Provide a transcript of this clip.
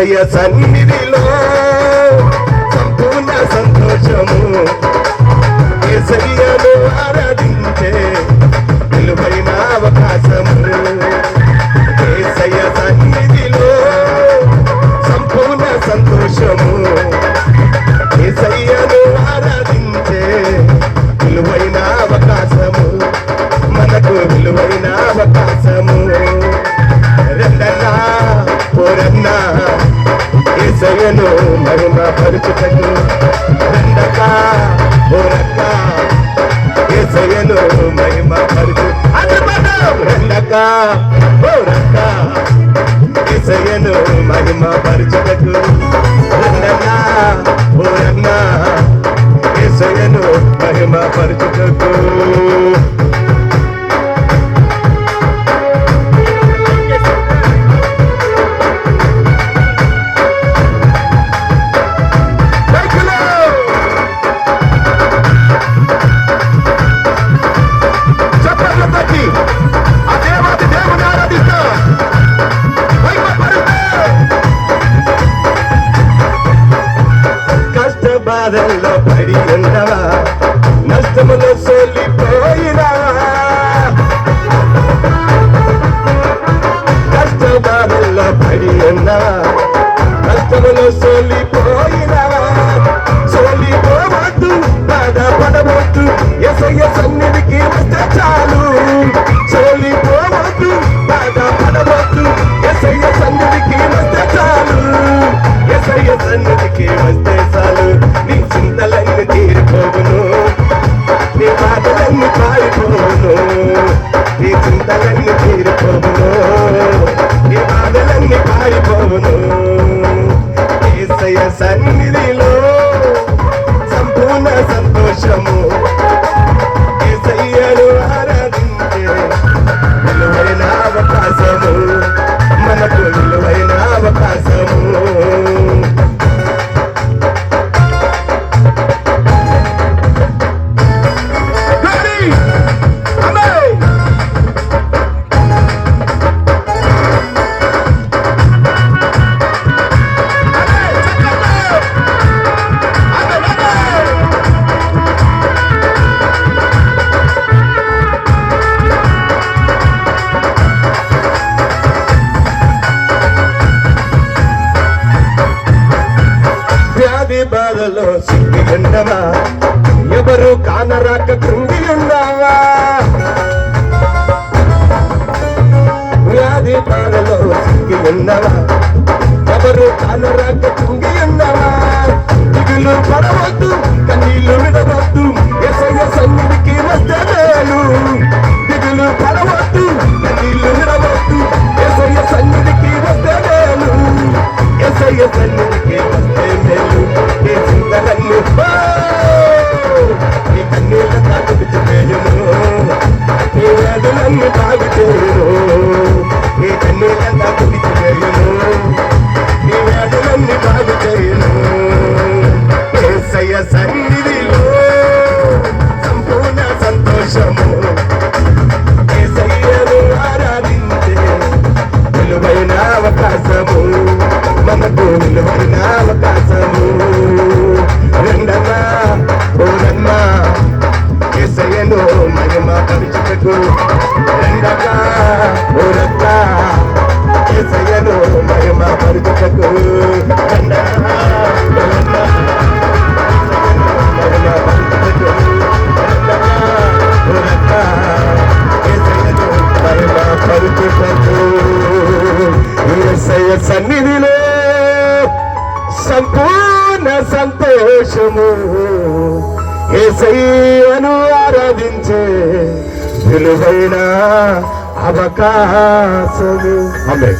ఏసయ్య సన్నిధిలో సంపూర్ణ సంతోషము ఇసయను ఏసయ్యను మహిమ పరుచుటకు రెండన్నా పోరన్నా ఏసయ్యను మహిమ పరుచుటకు బాధల్లో పడి ఉండవా? నష్టములో సోలిపోయినా? కష్ట బాధల్లో పడి ఉన్నవా కష్టములో సోలిపోయినవా సోలిపోవద్దు బాధపడవద్దు ఎసయ్య సన్నిధికి వస్తే చాలు. సిద్ధి ఉండవా ఎవరు కానరాక కృంగి ఉన్నావా వ్యాధి బాధలో సిద్ధి ఉన్నవా? ఎవరు కానరాక కృంగి ఉన్నవా దిగులు పడవద్దు కన్నీళ్ళు విడవద్దు. సంతోషము ఏసయ్యను ఆరాధించే విలువైన అవకాశము మనకు విలువైన అవకాశము. రెండన్నా ఓరన్నా ఏసయ్యను మహిమ పరుచుటకు ఏసయ్య సన్నిధిలో సంపూర్ణ సంతోషము. ఏసయ్యను ఆరాధించే విలువైన అవకాశము. అమ్మే